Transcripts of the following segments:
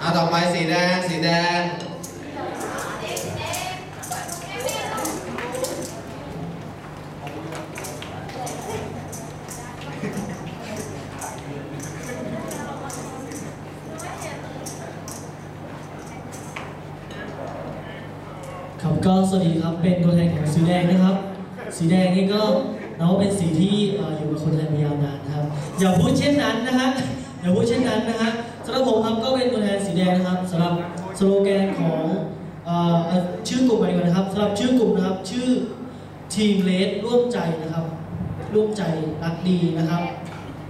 เอะต่อไปสีแดงสีแดง ครับก็สวัสดีครับเป็นตัวแทนของสีแดงนะครับ สีแดงนี่ก็นับว่าเป็นสีที่เอ่ออยู่กับคนไทยมายาวนานครับ อย่าพูดเช่นนั้นนะฮะอย่าพูดเช่นนั้นนะฮะำหรับผมครับก็เป็นตัวแทนสีแดงนะครับสำหรับสโลแกนของอชื่อกลุ่มไรก่อนนะครับสำหรับชื่อกลุ่มนะครับ ชื่อทีมเลสร่วมใจนะครับ ร่วมใจรักดีนะครับ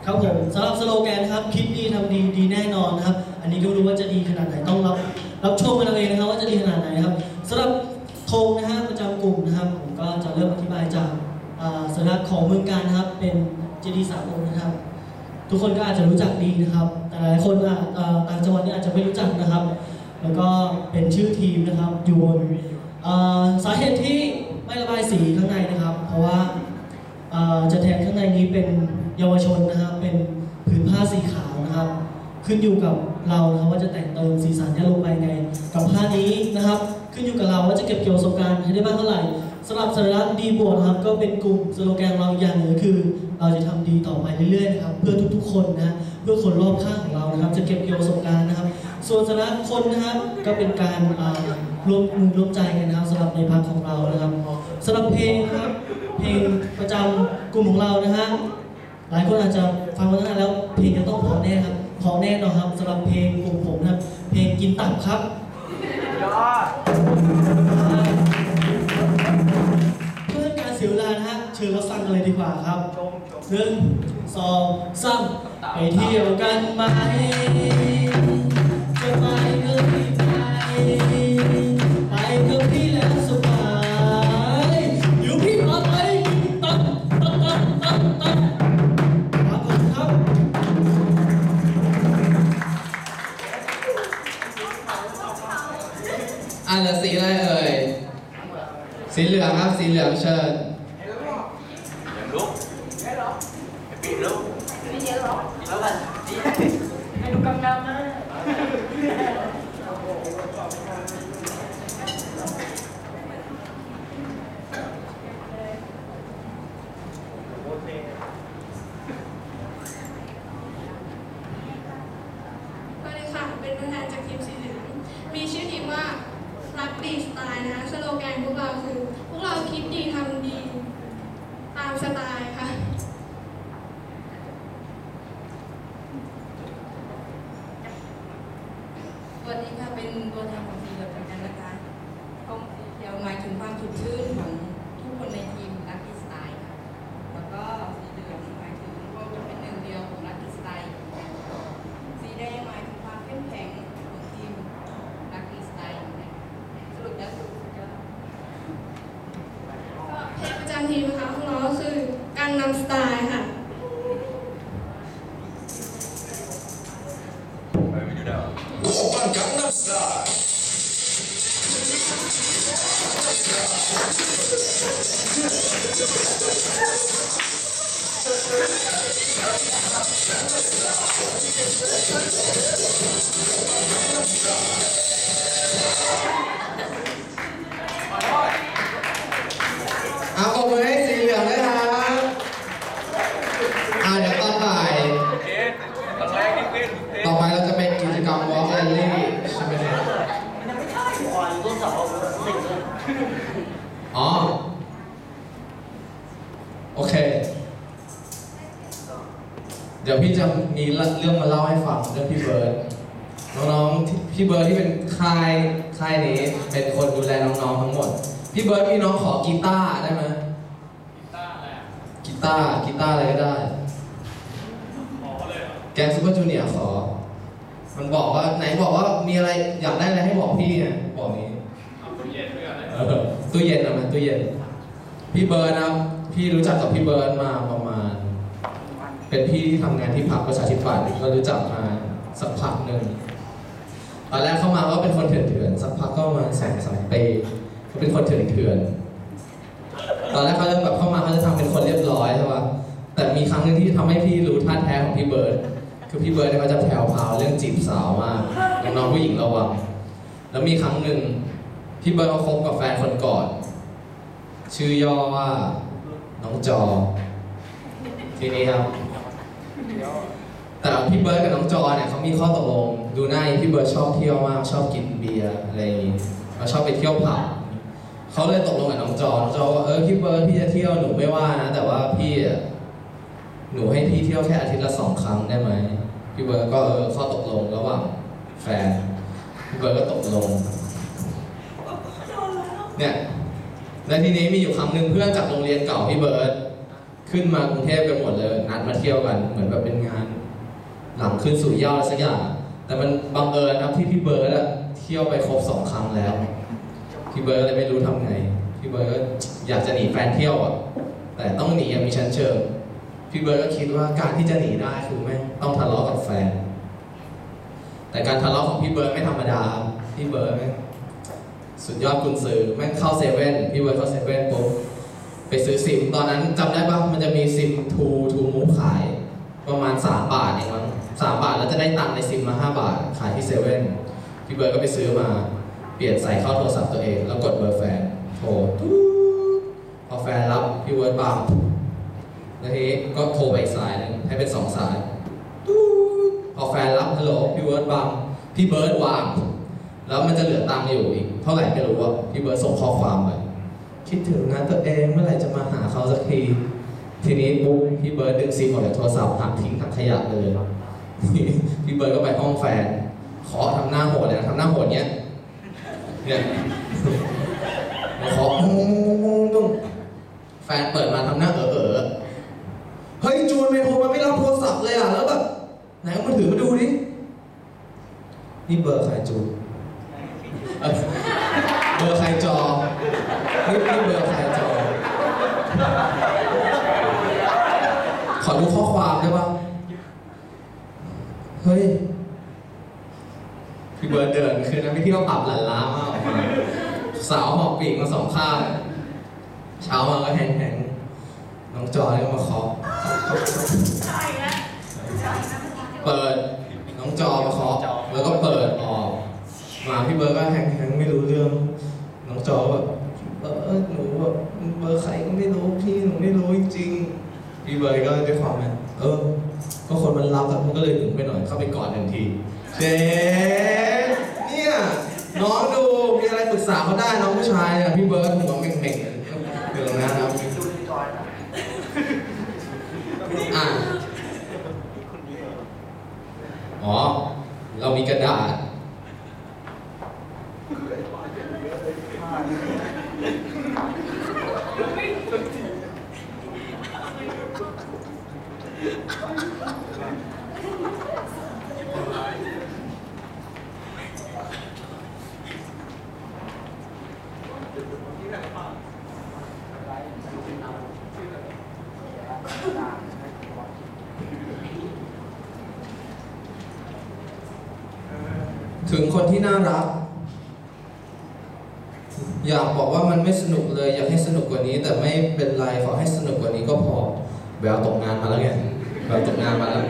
ครับผมสำหรับสโลแกนนะครับคิดดีทำดีดีแน่นอนนะครับ อันนี้ก็รู้ว่าจะดีขนาดไหนต้องรับรับชมกันเอาเองนะครับ ว่าจะดีขนาดไหนนะครับสำหรับธงนะฮะประจำกลุ่มนะครับ ผมก็จะเริ่มอธิบายจากอ่าสัญลักษณ์ของเมืองการนะครับ เป็นเจดีย์สามองค์นะครับ ทุกคนก็อาจจะรู้จักดีนะครับ หลายคนอะต่างจังหวัดเนี่ยอาจจะไม่รู้จักนะครับ แล้วก็เป็นชื่อทีมนะครับอยู่บนสาเหตุที่ไม่ระบายสีข้างในนะครับ เพราะว่าจะแทนข้างในนี้เป็นเยาวชนนะครับ เป็นผืนผ้าสีขาวนะครับ ขึ้นอยู่กับเรานะครับว่าจะแต่งเติมสีสันเนี่ยลงไปไง กับผ้านี้นะครับ ขึ้นอยู่กับเราว่าจะเก็บเกี่ยวประสบการณ์ให้ได้มากเท่าไหร่ สำหรับสัญลักษณ์ดีบวกครับก็เป็นกลุ่มสโลแกนเราอย่างหนึ่งก็คือ เราจะทำดีต่อไปเรื่อยๆนะครับเพื่อทุกๆคนนะเพื่อคนรอบข้างของเรานะครับจะเก็บเกี่ยวประสบการณ์นะครับ ส่วนสัญลักษณ์คนนะครับก็เป็นการอ่ารวมมือร่วมใจกันนะครับสำหรับในพรรคของเรานะครับสำหรับเพลงครับเพลงประจำกลุ่มของเรานะฮะหลายคนอาจจะฟังมาตั้งนานแล้วเพลงจะต้องพอแน่ครับพอแน่นอนครับสำหรับเพลงกลุ่มผมนะครับเพลงกินตับครับเชิญรับฟังกันเลยดีกว่าครับหนึ่งสองสามไปเที่ยวกันไหมจะไป ให้ดูกำลังนะ สวัสดีค่ะ เป็นตัวแทนจากทีมสีเหลืองมีชื่อทีมว่ารักดีสไตล์นะคะสโลแกนพวกเราคือ พวกเราคิดดีทำดีตามสไตล์ค่ะ สวัสดีค่ะ เป็นตัวแทนของสีเหลืองเหมือนกันนะคะกองสีเขียวหมายถึงความสดชื่นของทุกคนในทีมรักดีสไตล์ค่ะ แล้วก็สีเหลืองหมายถึงเราจะเป็นหนึ่งเดียวของรักดีสไตล์ สีแดงหมายถึงความเข้มแข็งของทีมรักดีสไตล์สรุปแล้วสุดยอด ก็เพลงประจำทีมนะคะของเราก็ คือการนำสไตล์ค่ะไป อเค เดี๋ยวพี่จะมีเรื่องมาเล่าให้ฟังเรื่องพี่เบิร์ดน้องๆที่พี่เบิร์ดที่เป็นค่ายค่ายนี้เป็นคนดูแลน้องๆทั้งหมด พี่เบิร์ดมีน้องขอกีตาร์ได้ไหมกีตาร์อะไรอะกีตาร์กีตาร์อะไรก็ได้ ขอเลยเหรอแกงซูเปอร์จูเนียร์ขอ มันบอกว่าไหนบอกว่ามีอะไรอยากได้อะไรให้บอกพี่เนี่ยบอกนี้เอาตู้เย็นด้วยกันเลย เออตู้เย็นนะมันตู้เย็น พี่เบิร์ดนะครับ พี่รู้จักกับพี่เบิร์ดมาประมาณ เป็นพี่ที่ทำงานที่พรรคประชาธิปัตย์ก็รู้จักมาสักพักหนึ่งตอนแรกเข้ามาก็เป็นคนเถื่อนๆสักพักก็มาสองสามปีก็เป็นคนเถื่อนๆตอนแรกเขาจะแบบเข้ามาเขาจะทำเป็นคนเรียบร้อยใช่ป่ะแต่มีครั้งหนึ่งที่ทำให้พี่รู้ท่าแท้ของพี่เบิร์ดคือพี่เบิร์ดเนี่ยเขาจะแผ่วพาวเรื่องจีบสาวมากน้องๆผู้หญิงระวังแล้วมีครั้งหนึ่งพี่เบิร์ดเขาคบกับแฟนคนก่อน ชื่อย่อว่า น้องจอ ทีนี้ครับแต่พี่เบิร์ดกับน้องจอเนี่ยเขามีข้อตกลงดูหน้าพี่เบิร์ดชอบเที่ยวมากชอบกินเบียร์อะไรเขาชอบไปเที่ยวผับเขาเลยตกลงกับน้องจอน้องจอว่าเออพี่เบิร์ดพี่จะเที่ยวหนูไม่ว่านะแต่ว่าพี่หนูให้พี่เที่ยวแค่อาทิตย์ละสองครั้งได้ไหมพี่เบิร์ดก็เออข้อตกลงระหว่างแฟนพี่เบิร์ดก็ตกลงเนี่ย และทีนี้มีอยู่ครั้งหนึ่งเพื่อนจากโรงเรียนเก่าพี่เบิร์ดขึ้นมากรุงเทพกันหมดเลยนัดมาเที่ยวกันเหมือนแบบเป็นงาน หลังขึ้นสู่ย้าอะไรสักอย่างแต่มันบังเอิญครับที่พี่เบิร์ดอะเที่ยวไปครบสองครั้งแล้วพี่เบิร์ดเลยไม่รู้ทำไงพี่เบิร์ดก็อยากจะหนีแฟนเที่ยวอะแต่ต้องหนีอย่างมีชั้นเชิงพี่เบิร์ดก็คิดว่าการที่จะหนีได้คือแม่ต้องทะเลาะกับแฟน แต่การทะเลาะของพี่เบิร์ดไม่ธรรมดาพี่เบิร์ดแม่ สุดยอดกุญซือแม่งเข้าเซเว่นพี่เบิร์ดเข้าเซเว่นปุ๊บไปซื้อซิม ตอนนั้นจำได้ปะมันจะมีซิมทูทูมูฟขาย ประมาณ 3 บาทเองมั้งสามบาท แล้วจะได้ตังค์ในซิมมา 5 บาท ขายที่เซเว่นพี่เบิร์ดก็ไปซื้อมาเปลี่ยนใส่เข้าโทรศัพท์ตัวเอง แล้วกดเบอร์แฟนโทรพอแฟนรับพี่เบิร์ดบังแล้วทีก็โทรไปอีกสายหนึงให้เป็นสองสายพอแฟนรับฮัลโหลพี่เบิร์ดบังพี่เบิร์ดวาง แล้วมันจะเหลือตังค์อยู่อีก เท่าไหร่ไม่รู้ว่าพี่เบิร์ดส่งข้อความไปคิดถึงนะตัวเองเมื่อไหร่จะมาหาเขาสักที ทีนี้ปุ๊บพี่เบิร์ดดึงซิมออกจากโทรศัพท์หักทิ้งถังขยะเลยพี่เบิร์ดก็ไปห้องแฟน ขอทำหน้าโหดเลยนะทำหน้าโหดเนี้ยเนี่ยขอปุ้งปุ้งแฟนเปิดมาทำหน้าเออเออเฮ้ยจูนไม่โทรมาไม่รับโทรศัพท์เลยอะแล้วแบบไหนเอามาถือมาดูดินี่เบอร์ใครจูน เอ้ยเบอร์ใครจอนี่นี่เบอร์ใครจอ ขอดูข้อความได้ปะเฮ้ยพี่เบิร์ดเดินคืนนั้นไปเที่ยวผับหลันล้ามากออกมาสาวหอบปีกมาสองข้างเช้ามาก็แหงๆน้องจอยก็มาเคาะเปิด น้องจอมาเคาะแล้วก็เปิด มาพี่เบิร์ดก็แหงๆไม่รู้เรื่อง น้องจอแบบเออหนูแบบเบอร์ใครก็ไม่รู้พี่หนูไม่รู้จริงๆพี่เบิร์ดก็ด้วยความแบบเออ ก็คนมันรับอะมันก็เลยหนึ่งไปหน่อยเข้าไปกอดหนึ่งทีเจ๊เนี่ยน้องดูมีอะไรปรึกษาเขาได้น้องผู้ชายอะพี่เบิร์ดหัวเม่งๆอยู่ตรงนั้นครับอะอ๋อ เรามีกระดาษ ถึงคนที่น่ารัก อยากบอกว่ามันไม่สนุกเลย อยากให้สนุกกว่านี้ แต่ไม่เป็นไรขอให้สนุกกว่านี้ก็พอแววตกงานมาแล้วไงแววตกงานมาแล้ว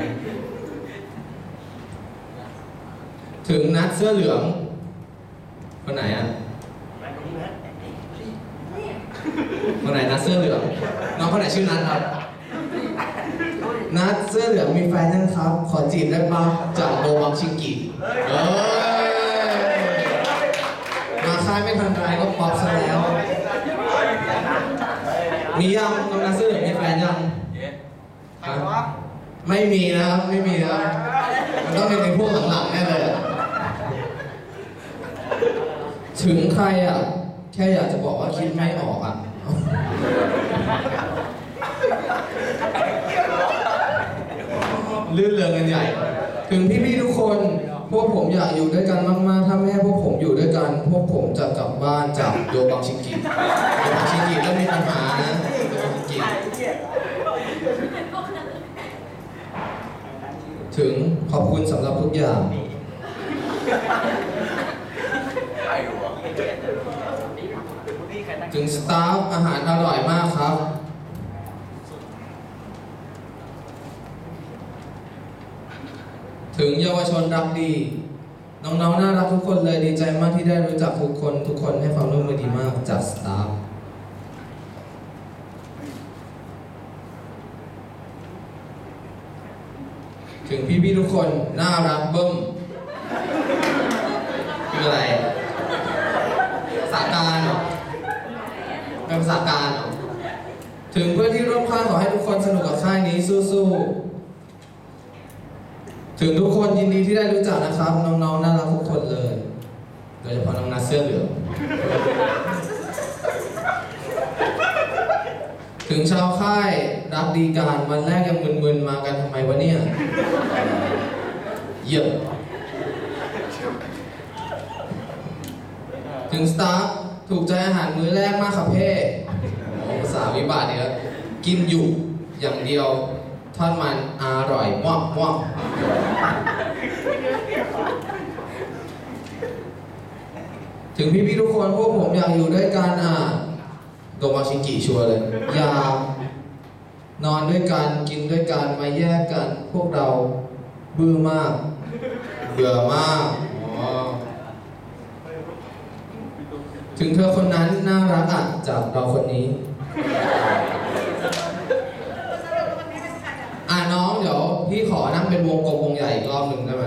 ถึงนัดเสื้อเหลืองคนไหนอะคนไหนนัดเสื้อเหลืองน้องคนไหนชื่อนัดครับนัดเสื้อเหลืองมีแฟนยังครับ ขอจีบได้ปะจากโดบังชิงกิเอ้ มาค่ายไม่ทันไรก็ป๊อปซะแล้ว มียังน้องนัดเสื้อเหลืองมีแฟนยังไม่มีนะครับ ไม่มีนะครับมันต้องเป็นในพวกหลังๆแน่เลยถึงใครอะ แค่อยากจะบอกว่าคิดไม่ออกอะลื่นเริงกันใหญ่ ถึงพี่ๆทุกคน พวกผมอยากอยู่ด้วยกันมากๆ ถ้าไม่ให้พวกผมอยู่ด้วยกัน พวกผมจะกลับบ้านจากโยบังชิกิโยบังชิกิก็มีปัญหานะโยบังชิกิถึงขอบคุณสำหรับทุกอย่างใครวะถึงสตาฟอาหารอร่อยมากครับ ถึงเยาวชนรักดี น้องๆน่ารักทุกคนเลยดีใจมากที่ได้รู้จักทุกคน ทุกคนให้ความร่วมมือดีมากจากสตาฟถึงพี่ๆทุกคนน่ารักเบิ้มคืออะไรภาษาการเหรอเป็นภาษาการเหรอถึงเพื่อนที่ร่วมค่ายขอให้ทุกคนสนุกกับค่ายนี้สู้ๆ ถึงทุกคนยินดีที่ได้รู้จักนะครับ น้องๆน่ารักทุกคนเลย โดยเฉพาะน้องนัทเสื้อเหลืองถึงชาวค่ายรักดีการวันแรกยังมึนๆมากันทำไมวะเนี่ยเยอะถึงสตาฟถูกใจอาหารมื้อแรกมากครับเพ่โอ้ภาษาวิบากเนี่ยกินอยู่อย่างเดียว ทอดมันอร่อยมากมากถึงพี่ๆทุกคนพวกผมอยากอยู่ด้วยกันอะโดมาชิกิชัวเลย อยากนอนด้วยกันกินด้วยกันมาแยกกัน พวกเราเบื่อมาก เบื่อมากถึงเธอคนนั้นน่ารักอะจากเราคนนี้ อะ น้องเดี๋ยวพี่ขอนั่งเป็นวงกลมวงใหญ่อีกรอบหนึ่งได้ไหม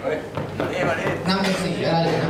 เฮ้ยมาดิมาดินั่งเป็นสี่ก็ได้หรือนั่งเป็นอะไรก็ไ